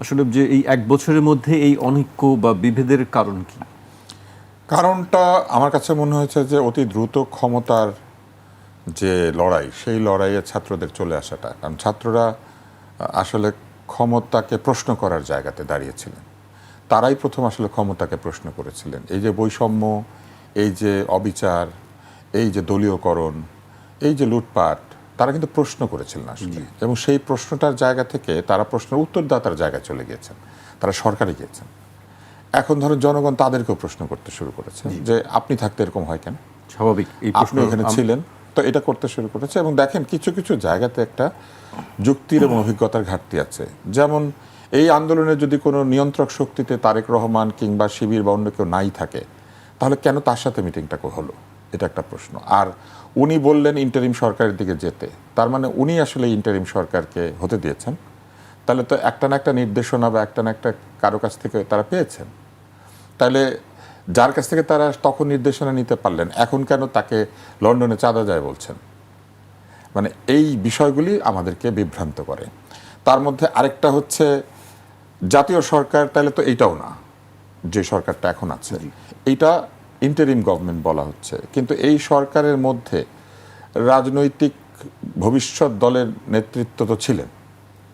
আসলে যে এই এক বছরের মধ্যে এই অনৈক্য বা বিভেদের কারণ কি? কারণটা আমার কাছে মনে হয়েছে যে অতি দ্রুত ক্ষমতার যে লড়াই, সেই লড়াইয়ে ছাত্রদের চলে আসাটা। কারণ ছাত্ররা আসলে ক্ষমতাকে প্রশ্ন করার জায়গাতে দাঁড়িয়েছিলেন। তারাই প্রথম আসলে ক্ষমতাকে প্রশ্ন করেছিলেন। এই যে বৈষম্য, এই যে অবিচার, এই যে দলীয়করণ, এই যে লুটপাট তারা কিন্তু প্রশ্ন করেছিলেন আসলে। এবং সেই প্রশ্নটার জায়গা থেকে তারা প্রশ্নের উত্তরদাতার জায়গায় চলে গিয়েছেন। তারা সরকারে গিয়েছেন। এখন ধরো জনগণ তাদেরকেও প্রশ্ন করতে শুরু করেছে যে আপনি থাকতে এরকম হয় কেন? স্বাভাবিক এই আপনি এখানে ছিলেন তো এটা করতে শুরু করেছে। এবং দেখেন কিছু কিছু জায়গাতে একটা যুক্তির এবং অভিজ্ঞতার ঘাটতি আছে। যেমন এই আন্দোলনে যদি কোনো নিয়ন্ত্রক শক্তিতে তারেক রহমান কিংবা শিবির বা অন্য কেউ নাই থাকে তাহলে কেন তার সাথে মিটিংটা হলো? এটা একটা প্রশ্ন। আর উনি বললেন ইন্টারিম সরকারের দিকে যেতে। তার মানে উনি আসলে ইন্টারিম সরকারকে হতে দিয়েছেন। তাহলে তো একটা না একটা নির্দেশনা বা একটা না একটা কারও কাছ থেকে তারা পেয়েছেন। তাহলে যার কাছ থেকে তারা তখন নির্দেশনা নিতে পারলেন এখন কেন তাকে লন্ডনে চাঁদা যায় বলছেন? মানে এই বিষয়গুলি আমাদেরকে বিভ্রান্ত করে। তার মধ্যে আরেকটা হচ্ছে জাতীয় সরকার তাহলে তো এইটাও না যে সরকারটা এখন আছে। এইটা ইন্টারিম গভর্নমেন্ট বলা হচ্ছে। কিন্তু এই সরকারের মধ্যে রাজনৈতিক ভবিষ্যৎ দলের নেতৃত্ব তো ছিলেন।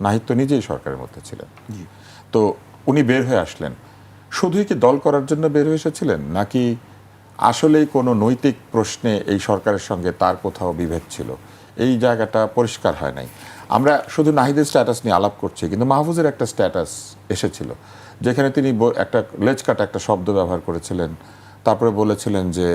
নাহিদ তো নিজেই সরকারের মধ্যে ছিলেন। তো উনি বের হয়ে আসলেন। শুধুই কি দল করার জন্য বের হয়ে এসেছিলেন? নাকি আসলেই কোনো নৈতিক প্রশ্নে এই সরকারের সঙ্গে তার কোথাও বিভেদ ছিল? এই জায়গাটা পরিষ্কার হয় নাই। আমরা শুধু নাহিদের স্ট্যাটাস নিয়ে আলাপ করছি কিন্তু মাহফুজের একটা স্ট্যাটাস এসেছিল যেখানে তিনি একটা লেজ কাটা একটা শব্দ ব্যবহার করেছিলেন। তারপরে বলেছিলেন যে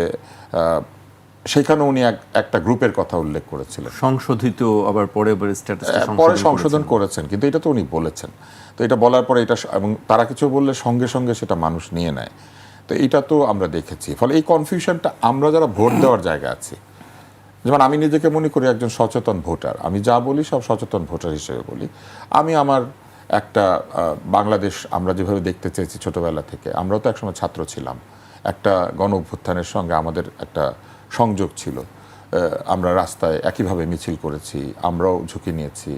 সেখানে উনি একটা গ্রুপের কথা উল্লেখ করেছিলেন। সংশোধিত আবার পরে আবার পরে সংশোধন করেছেন কিন্তু এটা তো উনি বলেছেন। তো এটা বলার পরে এটা এবং তারা কিছু বললে সঙ্গে সঙ্গে সেটা মানুষ নিয়ে নেয়। তো এটা তো আমরা দেখেছি। ফলে এই কনফিউশনটা আমরা যারা ভোট দেওয়ার জায়গা আছি যেমন আমি নিজেকে মনে করি একজন সচেতন ভোটার। আমি যা বলি সব সচেতন ভোটার হিসেবে বলি। আমি আমার একটা বাংলাদেশ আমরা যেভাবে দেখতে চেয়েছি ছোটবেলা থেকে আমরাও তো একসময় ছাত্র ছিলাম। একটা গণ অভ্যুত্থানের সঙ্গে আমাদের একটা সংযোগ ছিল। আমরা রাস্তায় একইভাবে মিছিল করেছি আমরাও ঝুঁকি নিয়েছি।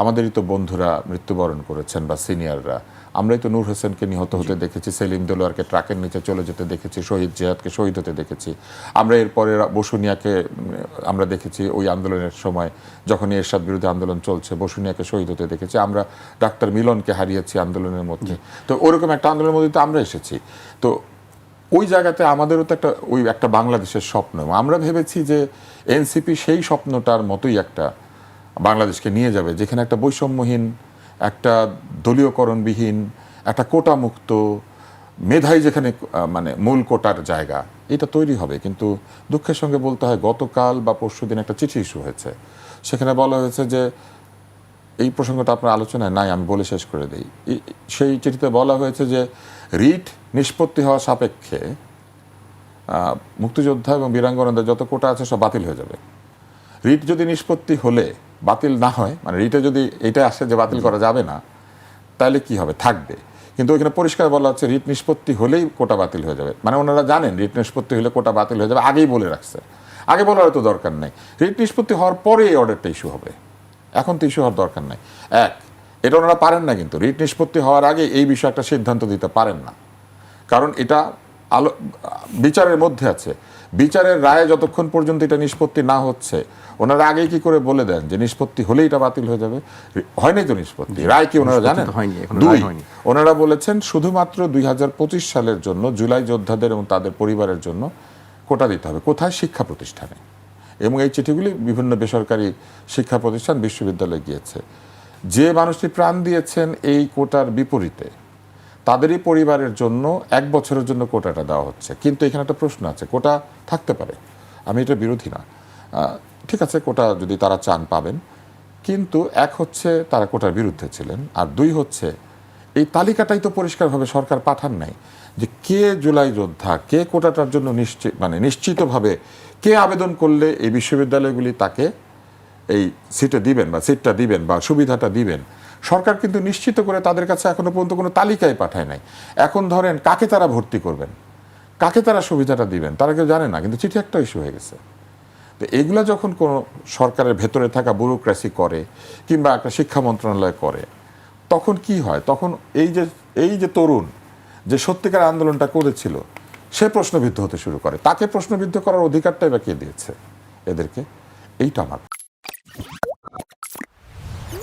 আমাদেরই তো বন্ধুরা মৃত্যুবরণ করেছেন বা সিনিয়ররা। আমরাই তো নূর হোসেনকে নিহত হতে দেখেছি সেলিম দেলোয়ারকে ট্রাকের নিচে চলে যেতে দেখেছি শহীদ জিয়াদকে শহীদ হতে দেখেছি। আমরা এরপরে বসুনিয়াকে আমরা দেখেছি ওই আন্দোলনের সময় যখন এরশাদ বিরোধী আন্দোলন চলছে বসুনিয়াকে শহীদ হতে দেখেছি। আমরা ডাক্তার মিলনকে হারিয়েছি আন্দোলনের মধ্যে। তো ওরকম একটা আন্দোলনের মধ্যে তো আমরা এসেছি। তো ওই জায়গাতে আমাদেরও তো একটা, ওই একটা বাংলাদেশের স্বপ্ন। আমরা ভেবেছি যে এনসিপি সেই স্বপ্নটার মতোই একটা বাংলাদেশকে নিয়ে যাবে, যেখানে একটা বৈষম্যহীন, একটা দলীয়করণবিহীন, একটা কোটা মুক্ত মেধাই যেখানে মানে মূল কোটার জায়গা, এটা তৈরি হবে। কিন্তু দুঃখের সঙ্গে বলতে হয়, গতকাল বা পরশুদিন একটা চিঠি ইস্যু হয়েছে। সেখানে বলা হয়েছে যে এই প্রসঙ্গটা আপনার আলোচনায় নাই, আমি বলে শেষ করে দিই। সেই চিঠিতে বলা হয়েছে যে, রিট নিষ্পত্তি হওয়া সাপেক্ষে মুক্তিযোদ্ধা এবং বীরাঙ্গনাদের যত কোটা আছে সব বাতিল হয়ে যাবে। রিট যদি নিষ্পত্তি হলে বাতিল না হয় মানে রিটে যদি এটা আসে যে বাতিল করা যাবে না, তাহলে কি হবে? থাকবে। কিন্তু ওইখানে পরিষ্কার বলা হচ্ছে রিট নিষ্পত্তি হলেই কোটা বাতিল হয়ে যাবে। মানে ওনারা জানেন রিট নিষ্পত্তি হলে কোটা বাতিল হয়ে যাবে, আগেই বলে রাখছে। আগে বলার তো দরকার নেই। রিট নিষ্পত্তি হওয়ার পরে অর্ডারটা ইস্যু হবে। এখন তো ইস্যু হওয়ার দরকার নাই। এক এটা ওনারা পারেন না কিন্তু। রিট নিষ্পত্তি হওয়ার আগে এই বিষয়ে একটা সিদ্ধান্ত দিতে পারেন না। কারণ এটা আলো বিচারের মধ্যে আছে। বিচারের রায়ে যতক্ষণ পর্যন্ত এটা নিষ্পত্তি না হচ্ছে ওনারা আগেই কি করে বলে দেন যে নিষ্পত্তি হলেই এটা বাতিল হয়ে যাবে? হয়নি তো নিষ্পত্তি। রায় কি ওনারা জানেন? দুই। ওনারা বলেছেন শুধুমাত্র দুই হাজার পঁচিশ সালের জন্য জুলাই যোদ্ধাদের এবং তাদের পরিবারের জন্য কোটা দিতে হবে। কোথায়? শিক্ষা প্রতিষ্ঠানে। এবং এই চিঠিগুলি বিভিন্ন বেসরকারি শিক্ষা প্রতিষ্ঠান, বিশ্ববিদ্যালয়ে গিয়েছে। যে মানুষটি প্রাণ দিয়েছেন এই কোটার বিপরীতে, তাদেরই পরিবারের জন্য এক বছরের জন্য কোটাটা দেওয়া হচ্ছে। কিন্তু এখানে একটা প্রশ্ন আছে, কোটা থাকতে পারে। আমি এটা বিরোধী না। ঠিক আছে, কোটা যদি তারা চান পাবেন। কিন্তু এক হচ্ছে তারা কোটার বিরুদ্ধে ছিলেন আর দুই হচ্ছে এই তালিকাটাই তো পরিষ্কারভাবে সরকার পাঠান নাই যে কে জুলাই যোদ্ধা, কে কোটাটার জন্য নিশ্চিত মানে নিশ্চিতভাবে কে আবেদন করলে এই বিশ্ববিদ্যালয়গুলি তাকে এই সিটে দিবেন বা সিটটা দিবেন বা সুবিধাটা দিবেন? সরকার কিন্তু নিশ্চিত করে তাদের কাছে এখনও পর্যন্ত কোনো তালিকায় পাঠায় নাই। এখন ধরেন কাকে তারা ভর্তি করবেন? কাকে তারা সুবিধাটা দিবেন? তারা কেউ জানে না, কিন্তু চিঠি একটা ইস্যু হয়ে গেছে। তো এগুলো যখন কোনো সরকারের ভেতরে থাকা ব্যুরোক্রেসি করে কিংবা একটা শিক্ষা মন্ত্রণালয় করে, তখন কি হয়? তখন এই যে এই যে তরুণ যে সত্যিকার আন্দোলনটা করেছিল সে প্রশ্নবিদ্ধ হতে শুরু করে। তাকে প্রশ্নবিদ্ধ করার অধিকারটাই বা কে দিয়েছে? এদেরকে এইটা আমার